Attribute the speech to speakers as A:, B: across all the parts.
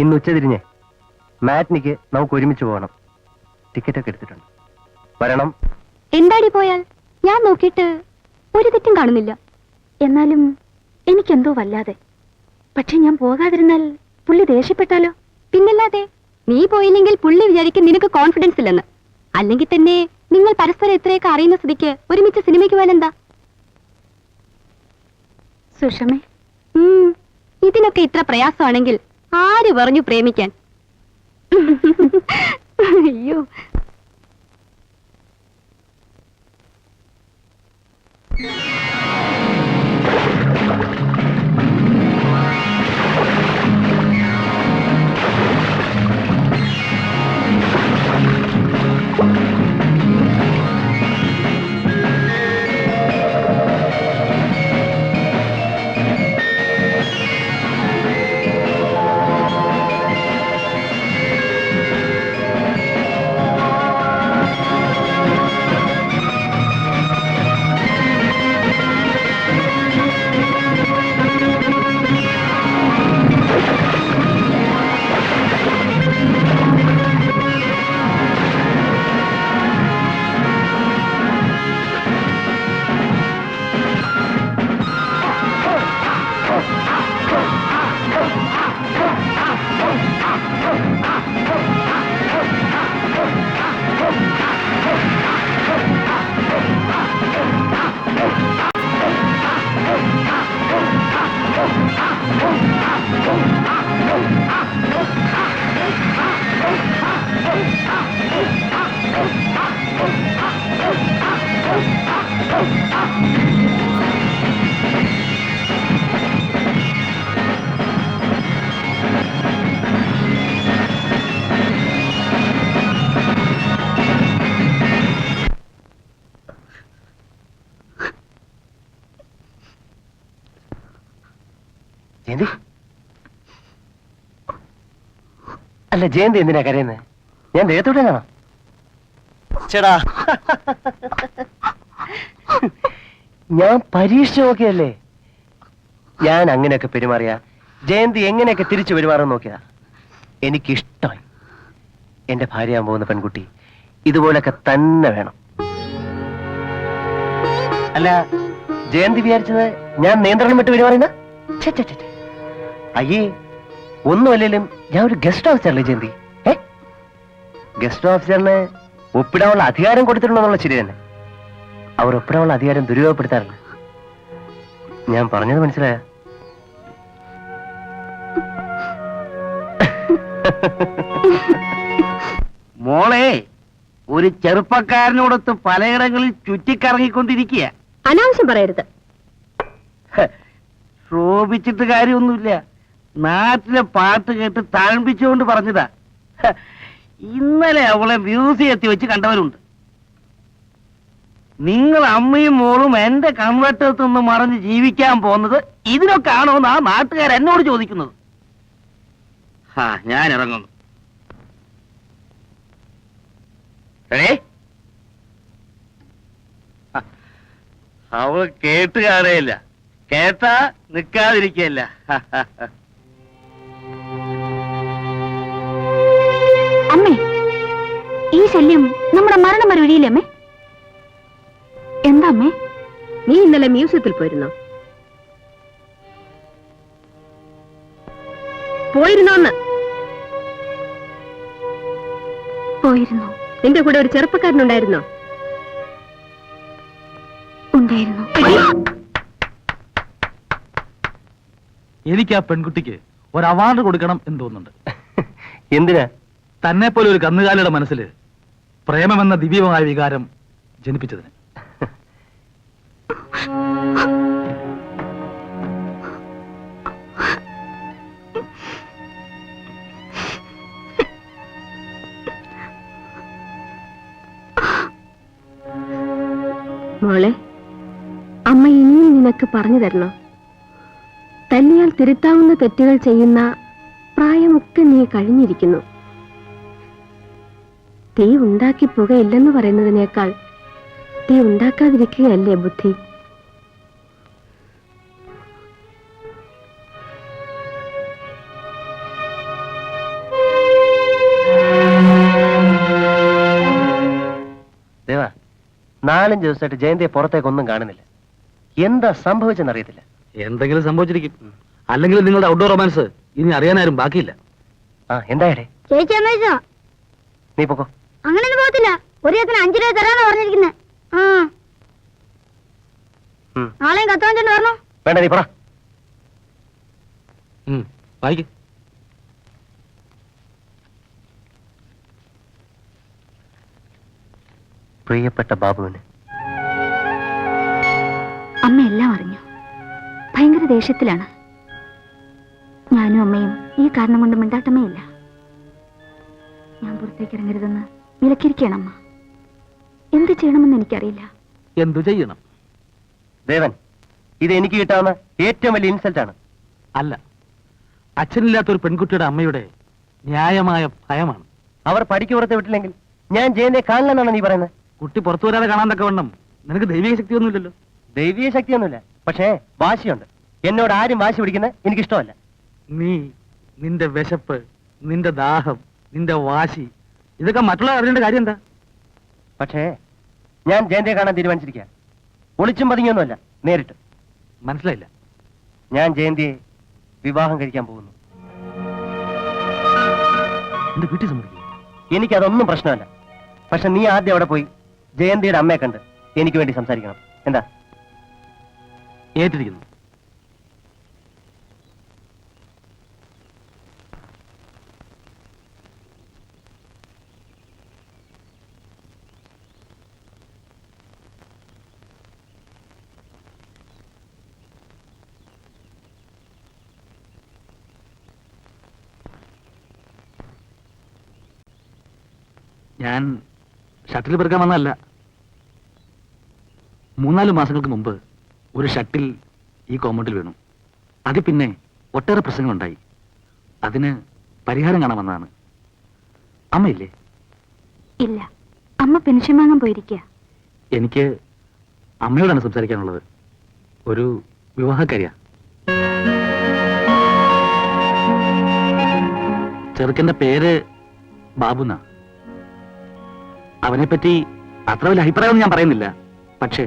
A: ഇന്ന് ഉച്ചതിരിഞ്ഞ് മാറ്റിനിക്ക് നമുക്ക് ഒരുമിച്ച് പോകണം. ടിക്കറ്റൊക്കെ എടുത്തിട്ടുണ്ട്. വരണം.
B: എന്താടി പോയാൽ? ഞാൻ നോക്കിയിട്ട് ഒരു തെറ്റും കാണുന്നില്ല. എന്നാലും എനിക്കെന്തോ വല്ലാതെ. പക്ഷെ ഞാൻ പോകാതിരുന്നാൽ പുള്ളി ദേഷ്യപ്പെട്ടാലോ? പിന്നല്ലാതെ നീ പോയില്ലെങ്കിൽ പുള്ളി വിചാരിക്കും നിനക്ക് കോൺഫിഡൻസ് ഇല്ലെന്ന്. അല്ലെങ്കിൽ തന്നെ നിങ്ങൾ പരസ്പരം ഇത്രയൊക്കെ അറിയുന്ന സ്ഥിതിക്ക് ഒരുമിച്ച് സിനിമയ്ക്ക് പോയാലെന്താ സുഷമേ. ഉം, ഇതിനൊക്കെ ഇത്ര പ്രയാസമാണെങ്കിൽ ആര് പറഞ്ഞു പ്രേമിക്കാൻ? അയ്യോ.
A: ജയന്തി അല്ല ജയന്തി എന്തിനാ കരയുന്നത് ഞാൻ ദേഹത്തോടെ കാണാം. ചേടാ. ഞാൻ പരീക്ഷ നോക്കിയല്ലേ? ഞാൻ അങ്ങനെയൊക്കെ പെരുമാറിയ. ജയന്തി എങ്ങനെയൊക്കെ തിരിച്ചു പെരുമാറാൻ നോക്കിയാ? എനിക്കിഷ്ടമായി. എന്റെ ഭാര്യയാൻ പോകുന്ന പെൺകുട്ടി ഇതുപോലൊക്കെ തന്നെ വേണം. അല്ല ജയന്തി വിചാരിച്ചത് ഞാൻ നിയന്ത്രണം വിട്ട് പെരുമാറിയെന്നാ. അയ്യേ ഒന്നുമല്ലേലും ഞാൻ ഒരു ഗസ്റ്റ് ഓഫീസറല്ലേ ജയന്തി ഏ? ഗസ്റ്റ് ഓഫീസറിന് ഒപ്പിടാനുള്ള അധികാരം കൊടുത്തിട്ടുണ്ടെന്നുള്ള ശരി തന്നെ. അവർ ഒപ്പിടാനുള്ള അധികാരം ദുരുപയോഗപ്പെടുത്താറില്ല. ഞാൻ പറഞ്ഞത് മനസ്സിലായ?
C: മോളെ ഒരു ചെറുപ്പക്കാരനോടൊത്ത് പലയിടങ്ങളിൽ ചുറ്റിക്കറങ്ങിക്കൊണ്ടിരിക്കുക
B: അനാവശ്യം പറയരുത്.
C: ശോഭിച്ചിട്ട് കാര്യമൊന്നുമില്ല. നാട്ടിലെ പാട്ട് കേട്ട് താഴ്പിച്ചുകൊണ്ട് പറഞ്ഞതാ. ഇന്നലെ അവളെ മ്യൂസിയത്തിൽ വെച്ച് കണ്ടവരുണ്ട്. നിങ്ങൾ അമ്മയും മോളും എന്റെ കൺവെട്ടത്ത് നിന്ന് മറഞ്ഞ് ജീവിക്കാൻ പോകുന്നത് ഇതിനൊക്കെ ആണോ എന്നാ നാട്ടുകാർ എന്നോട് ചോദിക്കുന്നത്. ഹാ ഞാൻ ഇറങ്ങുന്നു. ഏ അവൾ കേട്ട് നിക്കാതിരിക്കല്ല
B: അമ്മേ ഈ ശല്യം നമ്മുടെ മരണം വരെ ഒഴിയില്ലേ അമ്മേ? എന്താ അമ്മേ? നീ ഇന്നലെ മ്യൂസിയത്തിൽ പോയിരുന്നോ? പോയിരുന്നോന്ന്. പോയിരുന്നു. നിന്റെ കൂടെ ഒരു ചെറുപ്പക്കാരനുണ്ടായിരുന്നോ? ഉണ്ടായിരുന്നു.
D: എനിക്ക് ആ പെൺകുട്ടിക്ക് ഒരു അവാർഡ് കൊടുക്കണം എന്ന് തോന്നുന്നുണ്ട്.
A: എന്തിനാ?
D: തന്നെ പോലെ ഒരു കന്നുകാലിയുടെ മനസ്സിൽ പ്രേമമെന്ന ദിവ്യമായ വികാരം ജനിപ്പിച്ചതിന്.
B: മോളെ അമ്മ ഇനിയും നിനക്ക് പറഞ്ഞു തരണം? തല്ലിയാൽ തിരുത്താവുന്ന തെറ്റുകൾ ചെയ്യുന്ന പ്രായമൊക്കെ നീ കഴിഞ്ഞിരിക്കുന്നു. തീ ഉണ്ടാക്കി പുകയില്ലെന്ന് പറയുന്നതിനേക്കാൾ തീ ഉണ്ടാക്കാതിരിക്കുകയല്ലേ ബുദ്ധി?
A: ദേവ നാലഞ്ച് ദിവസമായിട്ട് ജയന്തിയെ പുറത്തേക്കൊന്നും കാണുന്നില്ല. എന്താ സംഭവിച്ചെന്നറിയത്തില്ല.
D: എന്തെങ്കിലും സംഭവിച്ചിരിക്കും. അല്ലെങ്കിൽ നിങ്ങളുടെ ഔട്ട്ഡോർ റൊമാൻസ് ഇനി അറിയാനാരും ബാക്കിയില്ല.
A: ആ
B: എന്തായാലേ
A: നീ പോക്കോ.
B: അങ്ങനെയൊന്നും പോകത്തില്ല. ഒരു ദിവസത്തിന് അഞ്ചു രൂപ തരാന്ന് പറഞ്ഞിരിക്കുന്നത് ആ. നാളെയും കത്തോണ്ടിട്ട് പറഞ്ഞു
A: വേണ്ട നീ പറ.
D: വായിക്ക്.
A: പ്രിയപ്പെട്ട ബാബുവിന്.
B: അമ്മ എല്ലാം അറിഞ്ഞു. ഭയങ്കര ദേഷ്യത്തിലാണ്. ഞാനും അമ്മയും ഈ കാരണം കൊണ്ട് മിണ്ടാട്ടമേ ഇല്ല. ഞാൻ പുറത്തേക്ക് ഇറങ്ങരുതെന്ന് വിലക്കിരിക്കുകയാണ് അമ്മ. എന്ത് ചെയ്യണമെന്ന് എനിക്കറിയില്ല.
D: എന്തു ചെയ്യണം?
A: ദേവൻ ഇത് എനിക്ക് കിട്ടാവുന്ന ഏറ്റവും വലിയ ഇൻസൾട്ട് ആണ്.
D: അല്ല അച്ഛനില്ലാത്ത ഒരു പെൺകുട്ടിയുടെ അമ്മയുടെ ന്യായമായ ഭയമാണ്.
A: അവർ പഠിക്ക് പുറത്ത് വിട്ടില്ലെങ്കിൽ ഞാൻ ജയനെ കാണില്ലെന്നാണ് നീ പറയുന്നത്?
D: കുട്ടി പുറത്തു വരാതെ കാണാൻ തക്ക വണ്ണം. നിനക്ക് ദൈവിക ശക്തിയൊന്നുമില്ലല്ലോ.
A: ദൈവീയ ശക്തിയൊന്നുമില്ല. പക്ഷേ വാശിയുണ്ട്. എന്നോട് ആരും വാശി പിടിക്കുന്നത് എനിക്കിഷ്ടമല്ല.
D: നീ നിന്റെ വിശപ്പ് നിന്റെ ദാഹം നിന്റെ വാശി ഇതൊക്കെ മറ്റുള്ളവർ അറിയേണ്ട കാര്യം എന്താ?
A: പക്ഷേ ഞാൻ ജയന്തിയെ കാണാൻ തീരുമാനിച്ചിരിക്കുക ഒളിച്ചും പതുങ്ങിയൊന്നുമല്ല നേരിട്ട്.
D: മനസ്സിലായില്ല.
A: ഞാൻ ജയന്തിയെ വിവാഹം കഴിക്കാൻ പോകുന്നു.
D: എന്റെ വീട്ടിൽ സമ്മതിക്കും
A: എനിക്കതൊന്നും പ്രശ്നമല്ല. പക്ഷെ നീ ആദ്യം അവിടെ പോയി ജയന്തിയുടെ അമ്മയെ കണ്ട് എനിക്ക് വേണ്ടി സംസാരിക്കണം. എന്താ?
D: ഏറ്റിരിക്കുന്നു. ഞാൻ ഷട്ടിൽ പെറുക്കാൻ വന്നതല്ല. മൂന്നാൽ മാസങ്ങൾക്ക് മുമ്പ് ഒരു ഷട്ടിൽ ഈ കോമ്പൗണ്ടിൽ വീണു. അതിൽ പിന്നെ ഒട്ടേറെ പ്രശ്നങ്ങളുണ്ടായി. അതിന് പരിഹാരം കാണാൻ വന്നതാണ്. അമ്മയില്ലേ?
B: ഇല്ല. അമ്മ പെൻഷൻ വാങ്ങാൻ പോയിരിക്കുക
D: എനിക്ക് അമ്മയോടാണ് സംസാരിക്കാനുള്ളത്. ഒരു വിവാഹക്കാരിയാ. ചെറുക്കന്റെ പേര് ബാബുന്ന. അവനെപ്പറ്റി അത്ര വലിയ അഭിപ്രായമൊന്നും ഞാൻ പറയുന്നില്ല. പക്ഷേ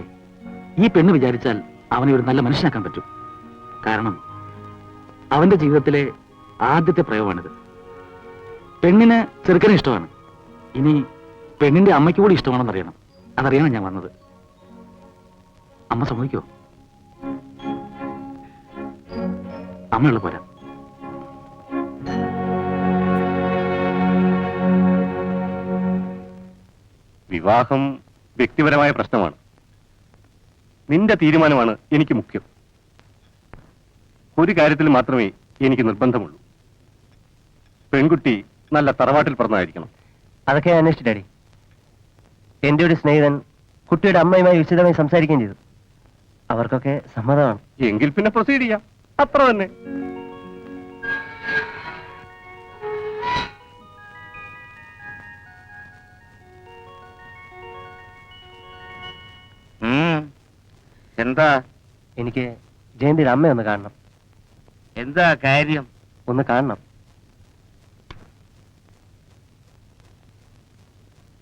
D: ഈ പെണ്ണ് വിചാരിച്ചാൽ അവനെ ഒരു നല്ല മനുഷ്യനാക്കാൻ പറ്റും. കാരണം അവന്റെ ജീവിതത്തിലെ ആദ്യത്തെ പ്രയോഗമാണിത്. പെണ്ണിന് ചെറുക്കനെ ഇഷ്ടമാണ്. ഇനി പെണ്ണിന്റെ അമ്മയ്ക്ക് കൂടി ഇഷ്ടമാണെന്ന് അറിയണം അതറിയാനാണ് ഞാൻ വന്നത്. അമ്മ സമ്മതിക്കോ അമ്മയുള്ള പോരാ.
E: വിവാഹം വ്യക്തിപരമായ പ്രശ്നമാണ്. നിന്റെ തീരുമാനമാണ് എനിക്ക് മുഖ്യം. ഒരു കാര്യത്തിൽ മാത്രമേ എനിക്ക് നിർബന്ധമുള്ളൂ. പെൺകുട്ടി നല്ല തറവാട്ടിൽ പറഞ്ഞായിരിക്കണം
A: അതൊക്കെ ഞാൻ അന്വേഷിച്ചു ഡാഡി. എന്റെ ഒരു സ്നേഹിതൻ കുട്ടിയുടെ അമ്മയുമായി വിശദമായി സംസാരിക്കുകയും ചെയ്തു. അവർക്കൊക്കെ സമ്മതമാണ്.
E: എങ്കിൽ പിന്നെ പ്രൊസീഡ് ചെയ്യാം. അത്ര തന്നെ.
C: എന്താ?
A: എനിക്ക് ജയന്തിയുടെ അമ്മയെ ഒന്ന് കാണണം.
C: എന്താ കാര്യം?
A: ഒന്ന് കാണണം.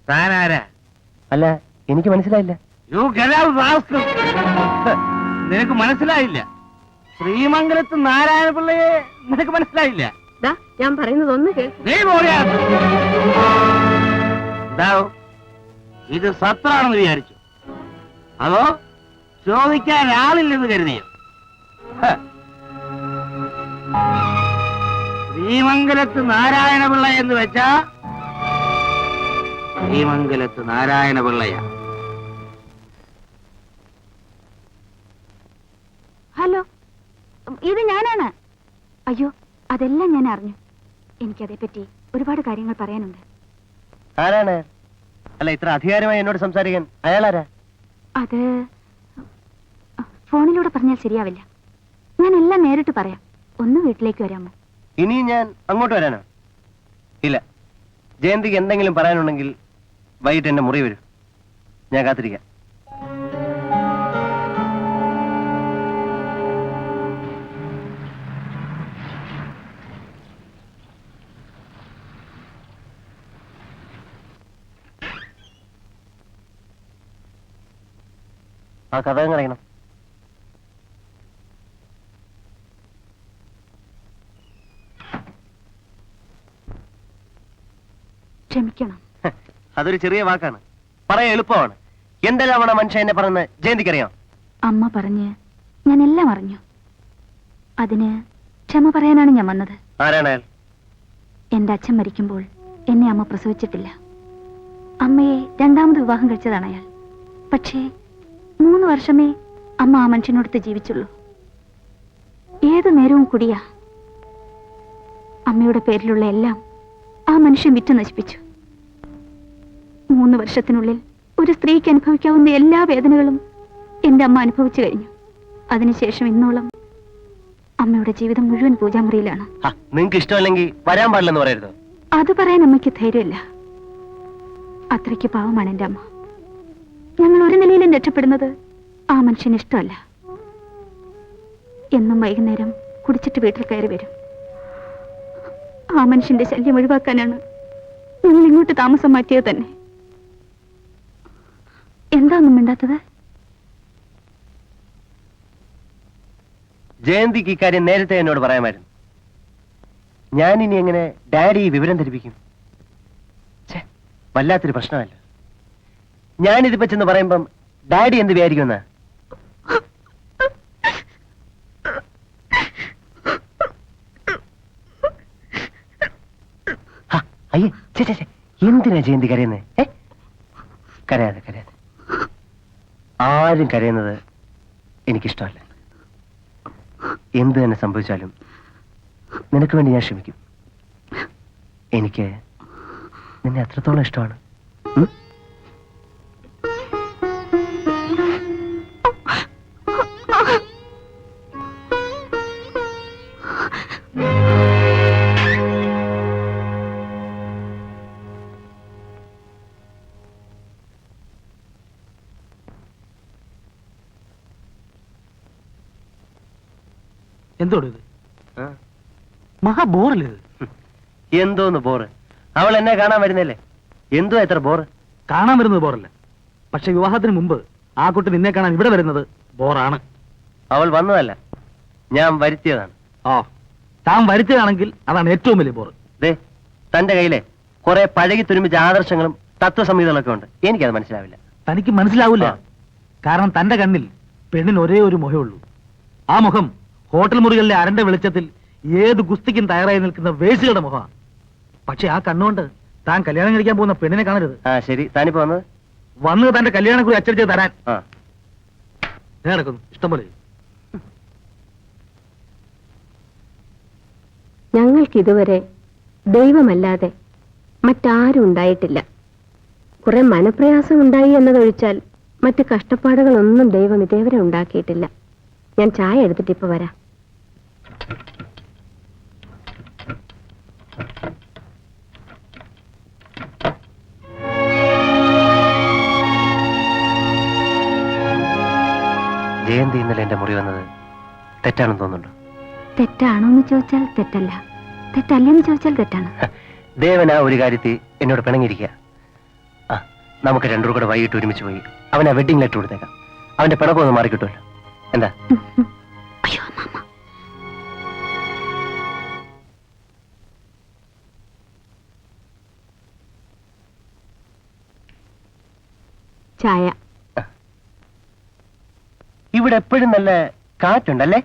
C: താനാരാ?
A: അല്ല എനിക്ക് മനസ്സിലായില്ല.
C: യു നിനക്ക് മനസ്സിലായില്ല? ശ്രീമംഗലത്ത് നാരായണ പിള്ളയെ നിനക്ക് മനസ്സിലായില്ല?
B: ഞാൻ പറയുന്നത് ഒന്ന് കേൾക്കും.
C: എന്താവും ഇത് സത്രാണെന്ന് വിചാരിച്ചു. അതോ? ചോദിക്കാൻ ആളില്ലെന്ന് കരുതിയോ. ശ്രീമംഗലത്ത് നാരായണപിള്ള എന്ന് വെച്ചാ ശ്രീമംഗലത്ത് നാരായണപിള്ളയ.
B: ഹലോ ഇത് ഞാനാണ്. അയ്യോ അതെല്ലാം ഞാൻ അറിഞ്ഞു. എനിക്കതേപ്പറ്റി ഒരുപാട് കാര്യങ്ങൾ പറയാനുണ്ട്.
A: ആരാണ്? അല്ല ഇത്ര അധികാരമായി എന്നോട് സംസാരിക്കാൻ അയാളാരാ?
B: അത് ഫോണിലൂടെ പറഞ്ഞാൽ ശരിയാവില്ല. ഞാൻ എല്ലാം നേരിട്ട് പറയാം. ഒന്ന് വീട്ടിലേക്ക് വരാമോ?
A: ഇനി ഞാൻ അങ്ങോട്ട് വരാനോ? ഇല്ല. ജയന്തിക്ക് എന്തെങ്കിലും പറയാനുണ്ടെങ്കിൽ വൈകിട്ട് എന്റെ മുറി വരും. ഞാൻ കാത്തിരിക്കാം. ആ കഥ കളയണം
B: ക്ഷമിക്കണം
A: അതൊരു ചെറിയ വാക്കാണ്. പറയാൻ എളുപ്പമാണ്. എന്തെല്ലാം മനുഷ്യ എന്നെ പറഞ്ഞ് ജയന്തിക്കറിയാം?
B: അമ്മ പറഞ്ഞ് ഞാൻ എല്ലാം അറിഞ്ഞു. അതിന് ക്ഷമ പറയാനാണ് ഞാൻ വന്നത്.
A: ആരാണ് അയാൾ?
B: എന്റെ അച്ഛൻ മരിക്കുമ്പോൾ എന്നെ അമ്മ പ്രസവിച്ചിട്ടില്ല. അമ്മയെ രണ്ടാമത് വിവാഹം കഴിച്ചതാണ് അയാൾ. പക്ഷേ മൂന്ന് വർഷമേ അമ്മ ആ മനുഷ്യനോടത്ത് ജീവിച്ചുള്ളൂ. ഏത് നേരവും കുടിയാ. അമ്മയുടെ പേരിലുള്ള എല്ലാം ആ മനുഷ്യൻ വിറ്റ് നശിപ്പിച്ചു മൂന്ന് വർഷത്തിനുള്ളിൽ ഒരു സ്ത്രീക്ക് അനുഭവിക്കാവുന്ന എല്ലാ വേദനകളും എന്റെ അമ്മ അനുഭവിച്ചു കഴിഞ്ഞു. അതിനുശേഷം ഇന്നോളം അമ്മയുടെ ജീവിതം മുഴുവൻ പൂജാമുറിയിലാണ്.
A: നിങ്ങൾക്ക് ഇഷ്ടമല്ലെങ്കിൽ വരാൻ പാടില്ലെന്ന് പറയരുത്.
B: അത് പറയാൻ അമ്മയ്ക്ക് ധൈര്യമില്ല. അത്രയ്ക്ക് പാവമാണ് എന്റെ അമ്മ. ഞങ്ങൾ ഒരു നിലയിലും രക്ഷപ്പെടുന്നത് ആ മനുഷ്യന് ഇഷ്ടമല്ല. എന്നും വൈകുന്നേരം കുടിച്ചിട്ട് വീട്ടിൽ കയറി വരും. ആ മനുഷ്യന്റെ ശല്യം ഒഴിവാക്കാനാണ് ഞങ്ങൾ ഇങ്ങോട്ട് താമസം മാറ്റിയത് തന്നെ. എന്താ മിണ്ടാത്തത്?
A: ജയന്തിക്ക് ഇക്കാര്യം നേരത്തെ എന്നോട് പറയാമായിരുന്നു. ഞാൻ ഇനി എങ്ങനെ ഡാഡി വിവരം ധരിപ്പിക്കും? വല്ലാത്തൊരു പ്രശ്നമല്ല. ഞാനിത് പറ്റെന്ന് പറയുമ്പം ഡാഡി എന്ത് വിചാരിക്കുമെന്നാ? അയ്യേ എന്തിനാ ജയന്തി കരയുന്നേ? കരയാതെ കരയാതെ. ആരും കരയുന്നത് എനിക്കിഷ്ടമല്ല. എന്ത് തന്നെ സംഭവിച്ചാലും നിനക്ക് വേണ്ടി ഞാൻ ക്ഷമിക്കും. എനിക്ക് നിന്നെ അത്രത്തോളം ഇഷ്ടമാണ്.
D: എന്തോട് ഇത്? മഹാ ബോറല്ലേ ഇത്?
A: എന്തോന്ന് ബോറ്? അവൾ എന്നെ കാണാൻ വരുന്നില്ലേ? എന്തോ എത്ര ബോറ്?
D: കാണാൻ വരുന്നത് ബോറല്ല. പക്ഷെ വിവാഹത്തിന് മുമ്പ് ആ കുട്ടി നിന്നെ കാണാൻ ഇവിടെ വരുന്നത് ബോറാണ്.
A: അവൾ വന്നതല്ല. ഞാൻ വരുത്തിയതാണ്.
D: ഓ താൻ വരുത്തിയതാണെങ്കിൽ അതാണ് ഏറ്റവും വലിയ ബോറ്.
A: ദേ തന്റെ കയ്യിലെ കുറെ പഴകി തുരുമ്പിച്ച ആദർശങ്ങളും തത്വസംഹിതകളൊക്കെ ഉണ്ട്. എനിക്കത് മനസ്സിലാവില്ല.
D: തനിക്ക് മനസ്സിലാവില്ല. കാരണം തന്റെ കണ്ണിൽ പെണ്ണിന് ഒരേ ഒരു മുഖമേ ഉള്ളൂ. ആ മുഖം ഹോട്ടൽ മുറികളിലെ അരണ്ട വെളിച്ചത്തിൽ ഏത് ഗുസ്തിക്കും തയ്യാറായി നിൽക്കുന്ന വേശികളുടെ മുഖമാണ് പക്ഷെ ആ കണ്ണുകൊണ്ട് താൻ കല്യാണം കഴിക്കാൻ പോകുന്ന പെണ്ണിനെ കാണരുത്.
A: ആ ശരി. താനിപ്പോ വന്നത്?
D: വന്ന് തന്റെ കല്യാണം കൂടി അച്ചടിച്ച് തരാൻ.
A: ആ.
D: ഞാൻ നടക്കുന്നു. ഇഷ്ടംപോലെ.
F: ഞങ്ങൾക്കിതുവരെ ദൈവമല്ലാതെ മറ്റാരും ഉണ്ടായിട്ടില്ല. കുറെ മനപ്രയാസം ഉണ്ടായി എന്നതൊഴിച്ചാൽ മറ്റ് കഷ്ടപ്പാടുകളൊന്നും ദൈവം ഇതേവരെ ഉണ്ടാക്കിയിട്ടില്ല. ഞാൻ ചായ എടുത്തിട്ട് ഇപ്പൊ വരാം.
A: ജയന്തി ഇന്നലെ എന്റെ മുറി വന്നത് തെറ്റാണെന്ന് തോന്നുന്നു
B: തെറ്റാണോ എന്ന് ചോദിച്ചാൽ തെറ്റല്ല. തെറ്റല്ലെന്ന് ചോദിച്ചാൽ തെറ്റാണ്.
A: ദേവൻ ആ ഒരു കാര്യത്തിൽ എന്നോട് പിണങ്ങിയിരിക്കുക. ആ നമുക്ക് രണ്ടുപേരും കൂടെ വൈകിട്ട് ഒരുമിച്ച് പോയി അവൻ ആ വെഡിങ് ലെറ്റർ കൊടുത്തേക്കാം. അവന്റെ പിണക്കൊന്ന് മാറിക്കിട്ടുമല്ലോ. എന്താ? ഇവിടെ എപ്പോഴും നല്ല കാറ്റുണ്ടല്ലേ?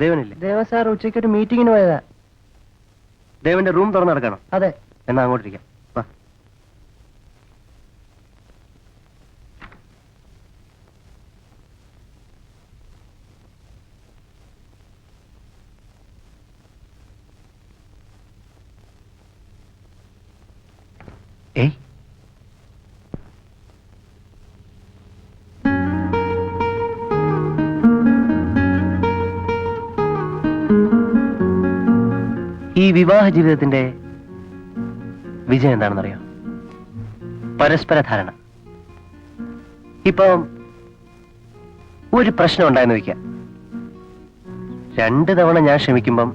A: ദേവനില്ലേ? ദേവ സാർ ഉച്ചയ്ക്ക് ഒരു മീറ്റിംഗിന് പോയതാ. ദേവന്റെ റൂം തുറന്നെടുക്കണം അതെ. എന്നാ അങ്ങോട്ടിരിക്കാം. വാ. ഈ വിവാഹ ജീവിതത്തിന്റെ വിജയം എന്താണെന്നറിയോ? പരസ്പര ധാരണ ഇപ്പം ഒരു പ്രശ്നം ഉണ്ടായെന്ന് വയ്ക്കാം. രണ്ട് തവണ ഞാൻ ക്ഷമിക്കുമ്പം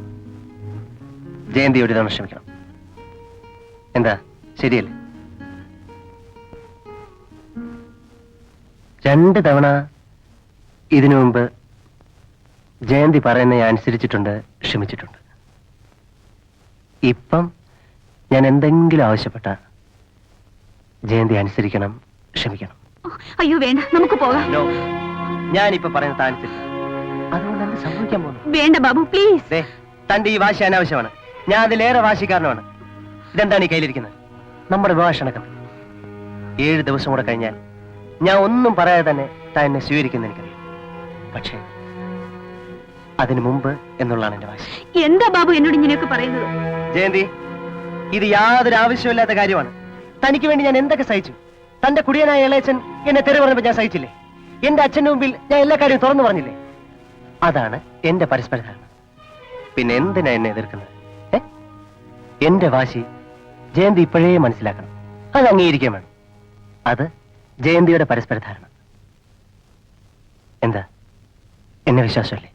A: ജയന്തി ഒരു തവണ ക്ഷമിക്കണം. എന്താ? ശരിയല്ലേ? രണ്ട് തവണ ഇതിനു മുമ്പ് ജയന്തി പറയുന്ന ഞാൻ അനുസരിച്ചിട്ടുണ്ട് ക്ഷമിച്ചിട്ടുണ്ട്. ഇപ്പം ഞാൻ എന്തെങ്കിലും ആവശ്യപ്പെട്ട ജയന്തി അനുസരിക്കണം ക്ഷമിക്കണം.
B: അയ്യോ വേണ്ട. നമുക്ക് പോകാം.
A: ഞാനിപ്പോ പറയുന്ന താൻ അനുസരിക്കണം അതുകൊണ്ട് സംഭവിക്കാൻ പോകുന്നു.
B: വേണ്ട ബാബു പ്ലീസ്
A: തന്റെ ഈ വാശി അനാവശ്യമാണ്. ഞാൻ അതിലേറെ വാശിക്കാരനാണ്. ഇതെന്താണ് ഈ കയ്യിലിരിക്കുന്നത്? നമ്മുടെ വിവാഹക്ഷണക്കം ഏഴ് ദിവസം കൂടെ കഴിഞ്ഞാൽ ഞാൻ ഒന്നും പറയാതെ തന്നെ താൻ എന്നെ സ്വീകരിക്കുന്ന എനിക്കറിയാം. പക്ഷേ അതിനു മുമ്പ് എന്നുള്ളതാണ് എന്റെ വാശി.
B: എന്താ ബാബു എന്നോട് ഇങ്ങനെയൊക്കെ പറയുന്നത്?
A: ജയന്തി ഇത് യാതൊരു ആവശ്യമില്ലാത്ത കാര്യമാണ്. തനിക്ക് വേണ്ടി ഞാൻ എന്തൊക്കെ സഹിച്ചു? തന്റെ കുടിയനായ ഇളയച്ചൻ എന്നെ തെറി പറഞ്ഞപ്പോ ഞാൻ സഹിച്ചില്ലേ? എന്റെ അച്ഛന്റെ മുമ്പിൽ ഞാൻ എല്ലാ കാര്യവും തുറന്നു പറഞ്ഞില്ലേ? അതാണ് എന്റെ പരസ്പര ധാരണ പിന്നെ എന്തിനാ എന്നെ എതിർക്കുന്നത്? എന്റെ വാശി ജയന്തി ഇപ്പോഴേ മനസ്സിലാക്കണം. അത് അംഗീകരിക്കാൻ വേണം. അത് ജയന്തിയുടെ പരസ്പര ധാരണ എന്താ? എന്നെ വിശ്വാസമല്ലേ?